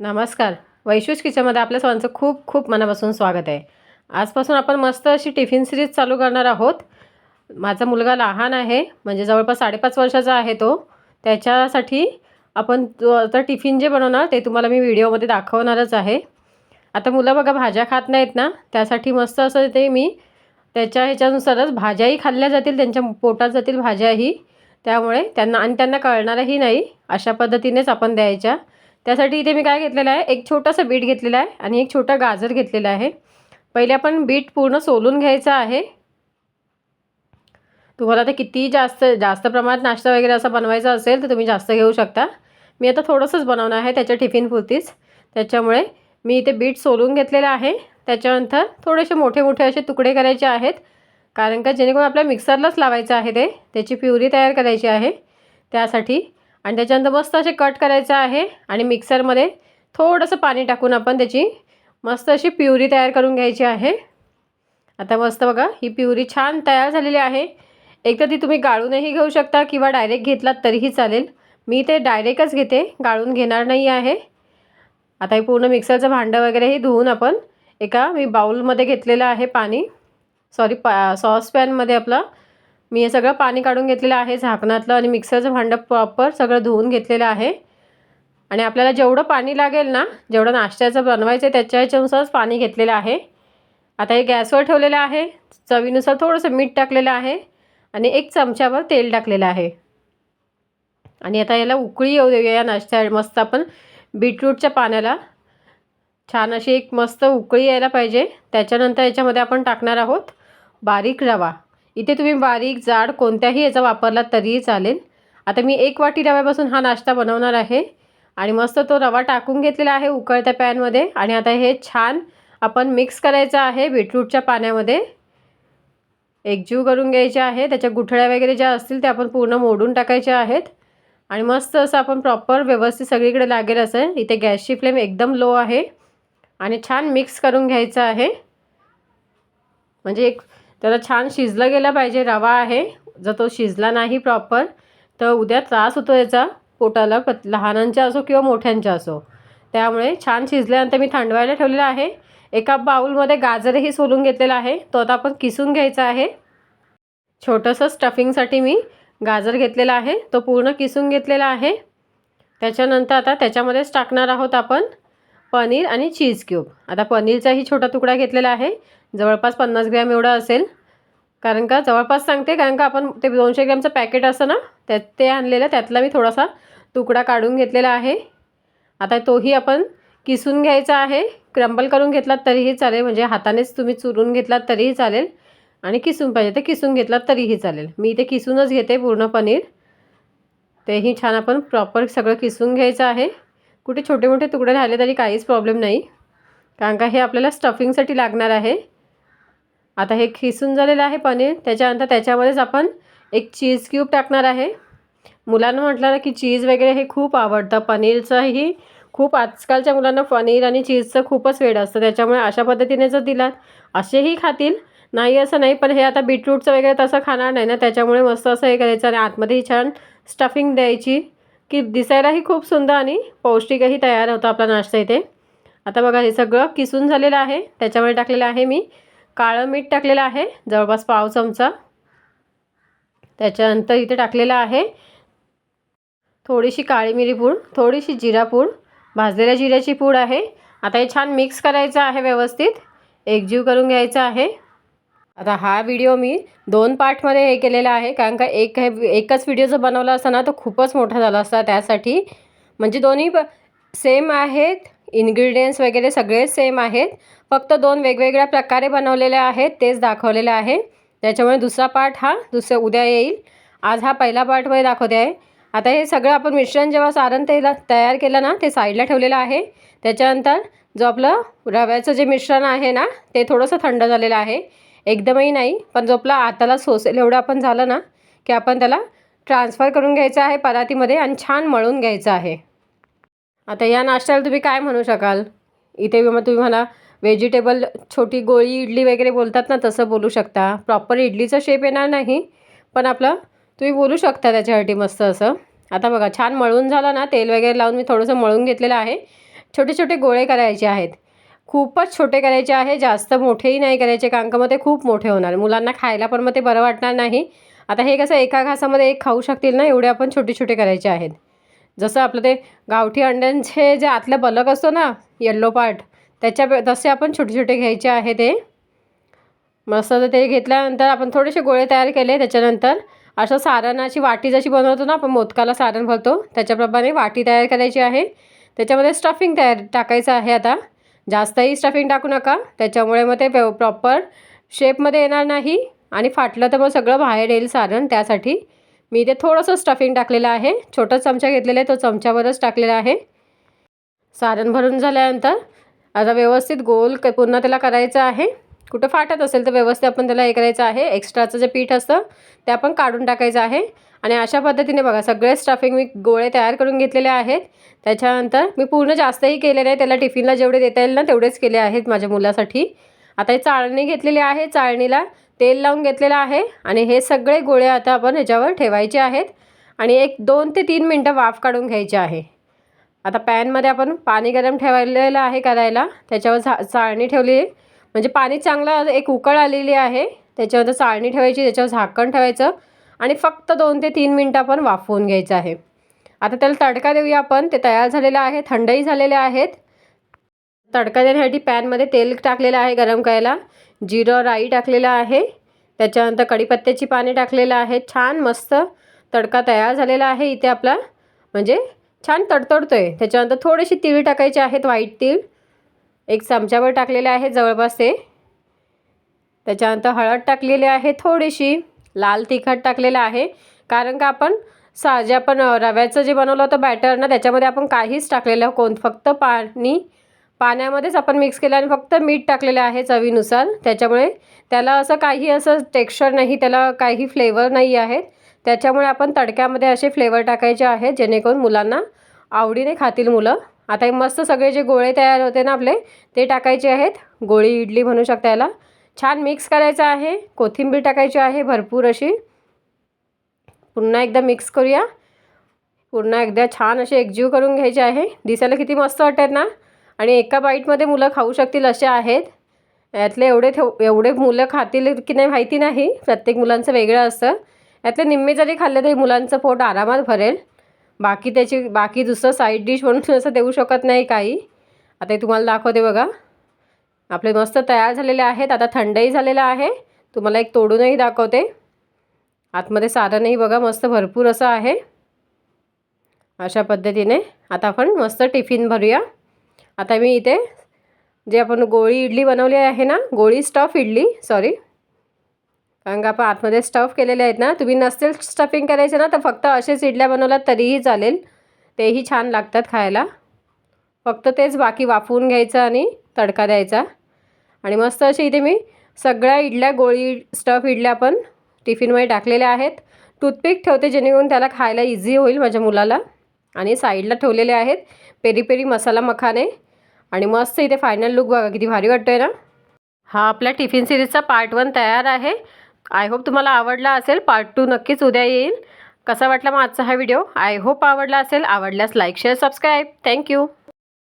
नमस्कार. वैशुष किचनमध्ये आपल्या सर्वांचं खूप खूप मनापासून स्वागत आहे. आजपासून आपण मस्त अशी टिफिन सिरीज चालू करणार आहोत. माझा मुलगा लहान आहे म्हणजे जवळपास साडेपाच वर्षाचा आहे तो. त्याच्यासाठी आपण आता टिफिन जे बनवणार ते तुम्हाला मी व्हिडिओमध्ये दाखवणारच आहे. आता मुलं बघा भाज्या खात नाहीत ना त्यासाठी मस्त असं ते मी त्याच्या ह्याच्यानुसारच भाज्याही खाल्ल्या जातील त्यांच्या पोटात जातील भाज्याही. त्यामुळे त्यांना आणि त्यांना कळणारही नाही अशा पद्धतीनेच आपण द्यायच्या. त्यासाठी इथे मी काय घेतलेलं आहे? एक छोटासा बीट घेतलेलं आहे आणि एक छोटा गाजर घेतलेला आहे. पहिले आपण बीट पूर्ण सोलून घ्यायचं आहे. तुम्हाला आता किती जास्त जास्त प्रमाणात नाश्ता वगैरे असा बनवायचा असेल तर तुम्ही जास्त घेऊ शकता. मी आता थोडंसंच बनवणार आहे त्याच्या टिफिनपुरतीच त्याच्यामुळे मी इथे बीट सोलून घेतलेलं आहे. त्याच्यानंतर थोडेसे मोठे मोठे असे तुकडे करायचे आहेत. कारण का जेणेकरून आपल्या मिक्सरलाच लावायचं आहे ते. त्याची प्युरी तयार करायची आहे. त्यासाठी आणि त्याच्यानंतर मस्त असे कट करायचं आहे आणि मिक्सरमध्ये थोडंसं पाणी टाकून आपण त्याची मस्त अशी प्युरी तयार करून घ्यायची आहे. आता मस्त बघा ही प्युरी छान तयार झालेली आहे. एक तर ती तुम्ही गाळूनही घेऊ शकता किंवा डायरेक्ट घेतलात तरीही चालेल. मी ते डायरेक्टच घेते गाळून घेणार नाही आहे. आता हे पूर्ण मिक्सरचं भांडं वगैरेही धुवून आपण एका मी बाऊलमध्ये घेतलेलं आहे पाणी. सॉरी पा सॉसपॅनमध्ये आपलं मी हे सगळं पाणी काढून घेतलेलं आहे झाकणातलं आणि मिक्सरचं भांडं प्रॉपर सगळं धुवून घेतलेलं आहे. आणि आपल्याला जेवढं पाणी लागेल ना जेवढं नाश्त्याचं बनवायचं आहे त्याच्या ह्याच्यानुसारच पाणी घेतलेलं आहे. आता हे गॅसवर ठेवलेलं आहे चवीनुसार थोडंसं मीठ टाकलेलं आहे आणि एक चमच्यावर तेल टाकलेलं आहे. आणि आता याला उकळी येऊ देऊया या नाश्त्या मस्त आपण बीटरूटच्या पाण्याला छान अशी एक मस्त उकळी यायला पाहिजे. त्याच्यानंतर याच्यामध्ये आपण टाकणार आहोत बारीक रवा. इथे तुम्ही बारीक जाड कोणत्याही याचा वापरला तरीही चालेल. आता मी एक वाटी रव्यापासून हा नाश्ता बनवणार आहे. आणि मस्त तो रवा टाकून घेतलेला आहे उकळत्या पॅनमध्ये. आणि आता हे छान आपण मिक्स करायचं आहे बीटरूटच्या पाण्यामध्ये. एकजीव करून घ्यायचे आहे. त्याच्या गुठळ्या वगैरे ज्या असतील त्या आपण पूर्ण मोडून टाकायच्या आहेत. आणि मस्त असं आपण प्रॉपर व्यवस्थित सगळीकडे लागेल असं. इथे गॅसची फ्लेम एकदम लो आहे. आणि छान मिक्स करून घ्यायचं आहे. म्हणजे एक त्याला छान शिजलं गेलं पाहिजे रवा आहे. जर तो शिजला नाही प्रॉपर तर उद्या त्रास होतो याचा पोटाला पत लहानांच्या असो किंवा मोठ्यांच्या असो. त्यामुळे छान शिजल्यानंतर मी थंडवायला ठेवलेला आहे. एका बाऊलमध्ये गाजरही सोलून घेतलेला आहे. तो आता आपण किसून घ्यायचा आहे. छोटंसं स्टफिंगसाठी मी गाजर घेतलेला आहे. तो पूर्ण किसून घेतलेला आहे. त्याच्यानंतर आता त्याच्यामध्येच टाकणार आहोत आपण. पनीर आणि चीज क्यूब. आता पनीरचाही छोटा तुकडा घेतलेला आहे. जवळपास पन्नास ग्रॅम एवढा असेल. कारण का जवळपास सांगते कारण का आपण ते दोनशे ग्रॅमचं पॅकेट असतं ना त्यात ते आणलेलं त्यातला मी थोडासा तुकडा काढून घेतलेला आहे. आता तोही आपण किसून घ्यायचा आहे. क्रंबल करून घेतलात तरीही चालेल. म्हणजे हातानेच तुम्ही चुरून घेतलात तरीही चालेल. आणि किसून पाहिजे तर किसून घेतलात तरीही चालेल. मी इथे किसूनच घेते पूर्ण पनीर. तेही छान आपण प्रॉपर सगळं किसून घ्यायचं आहे. कुठे छोटे मोठे तुकडे राहिले तरी काहीच प्रॉब्लेम नाही. कारण का हे आपल्याला स्टफिंगसाठी लागणार आहे. आता हे खिसून झालेलं आहे पनीर. त्याच्यानंतर त्याच्यामध्येच आपण एक चीज क्यूब टाकणार आहे. मुलांना म्हटलं ना की चीज वगैरे हे खूप आवडतं. पनीरचंही खूप आजकालच्या मुलांना पनीर आणि चीजचं खूपच वेळ असतं. त्याच्यामुळे अशा पद्धतीने जर दिलात असेही खातील. नाही असं नाही पण हे आता बीटरूटचं वगैरे तसं खाणार नाही ना. त्याच्यामुळे मस्त असं हे करायचं आणि आतमध्येही छान स्टफिंग द्यायची. की दिसायलाही खूप सुंदर आणि पौष्टिकही तयार होतं आपला नाश्ता इथे. आता बघा हे सगळं किसून झालेलं आहे. त्याच्यामध्ये टाकलेलं आहे मी काळं मीठ टाकलेलं आहे जवळपास पाव चमचा. त्याच्यानंतर इथे टाकलेलं आहे थोडीशी काळी मिरी पूड थोडीशी जिरा पूड भाजलेल्या जिऱ्याची पूड आहे. आता हे छान मिक्स करायचं आहे व्यवस्थित. एकजीव करून घ्यायचं आहे. आता हा व्हिडिओ मी दोन पार्टमध्ये हे केलेला आहे. कारण का एक हे एकच व्हिडिओ जर बनवला असता ना तो खूपच मोठा झाला असता त्यासाठी. म्हणजे दोन्ही सेम आहेत. इन्ग्रेडियंट्स वगैरे सगळे सेम आहेत. फक्त दोन वेगवेगळ्या प्रकारे बनवलेले आहेत तेच दाखवलेले आहे. त्याच्यामुळे दुसरा पार्ट हा दुसऱ्या उद्या येईल. आज हा पहिला पार्टमध्ये दाखवते आहे. आता हे सगळं आपण मिश्रण जेव्हा सारण तेला तयार केलं ना ते साईडला ठेवलेलं आहे. त्याच्यानंतर जो आपलं रव्याचं जे मिश्रण आहे ना ते थोडंसं थंड झालेलं आहे. एकदमही नाही पण जो आपला आताला सोसेल एवढं आपण झालं ना की आपण त्याला ट्रान्सफर करून घ्यायचं आहे परातीमध्ये आणि छान मळून घ्यायचं आहे. आता या नाश्त्याला तुम्ही काय म्हणू शकाल? इथे मग तुम्ही म्हणा व्हेजिटेबल छोटी गोळी इडली वगैरे बोलतात ना तसं बोलू शकता. प्रॉपर इडलीचा शेप येणार नाही पण आपलं तुम्ही बोलू शकता त्याच्यासाठी मस्त असं. आता बघा छान मळून झालं ना तेल वगैरे लावून मी थोडंसं मळून घेतलेलं आहे. छोटे छोटे गोळे करायचे आहेत. खूपच छोटे करायचे आहे जास्त मोठेही नाही करायचे कारण का मग ते खूप मोठे होणार. मुलांना खायला पण मग ते बरं वाटणार नाही. आता हे कसं एका घासामध्ये एक खाऊ शकतील ना एवढे आपण छोटे छोटे करायचे आहेत. जसं आपलं ते गावठी अंड्यांचे जे आतलं बलक असतो ना येल्लो पार्ट त्याच्या तसे आपण छोटे छोटे घ्यायचे आहे ते. मस्त ते घेतल्यानंतर आपण थोडेसे गोळे तयार केले त्याच्यानंतर असं सारणाची वाटी जशी बनवतो ना आपण मोदकाला सारण भरतो त्याच्याप्रमाणे वाटी तयार करायची आहे. त्याच्यामध्ये स्टफिंग तयार टाकायचं आहे आता. जास्तही स्टफिंग टाकू नका. त्याच्यामुळे मग ते प्रॉपर शेपमध्ये येणार नाही. आणि फाटलं तर मग सगळं बाहेर येईल सारण त्यासाठी. मी इथे थोडंसं स्टफिंग टाकलेलं आहे. छोटा चमचा घेतलेला आहे तो चमच्यावरच टाकलेला आहे. सारण भरून झाल्यानंतर आता व्यवस्थित गोल क पुन्हा त्याला करायचं आहे. कुठं फाटत असेल तर व्यवस्थित आपण त्याला हे करायचं आहे. एक्स्ट्राचं जे पीठ असतं ते आपण काढून टाकायचं आहे. आणि अशा पद्धतीने बघा सगळे स्टफिंग मी गोळे तयार करून घेतलेले आहेत. त्याच्यानंतर मी पूर्ण जास्तही केलेले आहे त्याला टिफिनला जेवढे देता येईल ना तेवढेच केले आहेत माझ्या मुलासाठी. आता हे चाळणी घेतलेली आहे चाळणीला तेल लावून घेतलेलं आहे आणि हे सगळे गोळे आता आपण ह्याच्यावर ठेवायचे आहेत. आणि एक दोन ते तीन मिनटं वाफ काढून घ्यायचे आहे. आता पॅनमध्ये आपण पाणी गरम ठेवलेलं आहे करायला त्याच्यावर झा चाळणी ठेवली म्हणजे पाणी चांगलं एक उकळ आलेली आहे त्याच्यावर चाळणी ठेवायची त्याच्यावर झाकण ठेवायचं. आणि फक्त दोन ते तीन मिनटं आपण वाफवून घ्यायचं आहे. आता त्याला तडका देऊया आपण. ते तयार झालेलं आहे. थंडही झालेले आहेत. तडका देण्यासाठी पॅनमध्ये तेल टाकलेलं आहे गरम करायला. जिरं राई टाकलेलं आहे. त्याच्यानंतर कढीपत्त्याची पाने टाकलेलं आहे. छान मस्त तडका तयार झालेला आहे. इथे आपला म्हणजे छान तडतडतो आहे त्याच्यानंतर थोडेसे तीळ टाकायचे आहेत. व्हाईट तीळ. एक चमच्यावर टाकलेले आहे. जवळपास ते. त्याच्यानंतर हळद टाकलेली आहे थोडीशी. लाल तिखट टाकलेलं आहे. कारण का आपण सा जे आपण रव्याचं जे बनवलं होतं बॅटर ना त्याच्यामध्ये आपण काहीच टाकलेलं कोण? फक्त पाणी पाण्यामध्येच आपण मिक्स केलं आणि फक्त मीठ टाकलेलं आहे चवीनुसार. त्याच्यामुळे त्याला असं काही असं टेक्स्चर नाही त्याला काही फ्लेवर नाही आहेत. त्याच्यामुळे आपण तडक्यामध्ये असे फ्लेवर टाकायचे आहेत जेणेकरून मुलांना आवडीने खातील मुलं. आता हे मस्त सगळे जे गोळे तयार होते ना आपले ते टाकायचे आहेत. गोळी इडली म्हणू शकता याला. छान मिक्स करायचं आहे. कोथिंबीर टाकायची आहे भरपूर अशी. पुन्हा एकदा मिक्स करूया. पुन्हा एकदा छान असे एकजीव करून घ्यायचे आहे. दिसायला किती मस्त वाटतात ना? आणि एका बाईटमध्ये मुलं खाऊ शकतील असे आहेत. यातले एवढे ठेव एवढे मुलं खातील की नाही माहिती नाही. प्रत्येक मुलांचं वेगळं असतं. यातले निम्मे जरी खाल्ले तरी मुलांचं पोट आरामात भरेल. बाकी त्याची बाकी दुसरं साईड डिश म्हणून असं देऊ शकत नाही काही. आता हे तुम्हाला दाखवते बघा. आपले मस्त तयार झालेले आहेत. आता थंडही झालेलं आहे. तुम्हाला एक तोडूनही दाखवते. आतमध्ये सारणही बघा मस्त भरपूर असं आहे. अशा पद्धतीने आता आपण मस्त टिफिन भरूया. आता मी इथे जे आपण गोळी इडली बनवली आहे ना गोळी स्टफ इडली सॉरी कारण का आपण आतमध्ये स्टफ केलेले आहेत ना तुम्ही नसतील स्टफिंग करायचं ना तर फक्त असेच इडल्या बनवल्यात तरीही चालेल. तेही छान लागतात खायला. फक्त तेच बाकी वाफवून घ्यायचं आणि तडका द्यायचा. आणि मस्त असे इथे मी सगळ्या इडल्या गोळी स्टफ इडल्या पण टिफिनमध्ये टाकलेल्या आहेत. टूथपिक ठेवते जेणेकरून त्याला खायला इझी होईल माझ्या मुलाला. आणि साईडला ठेवलेले आहेत पेरी पेरी मसाला मखाने. आणि मस्त इथे फायनल लुक बघा किती भारी वाटतो आहे ना? हा आपल्या टिफिन सिरीजचा पार्ट वन तयार आहे. आय होप तुम्हाला आवडला असेल. पार्ट टू नक्कीच उद्या येईल. कसा वाटला मग आजचा हा व्हिडिओ आय होप आवडला असेल. आवडल्यास लाईक शेअर सबस्क्राईब थँक्यू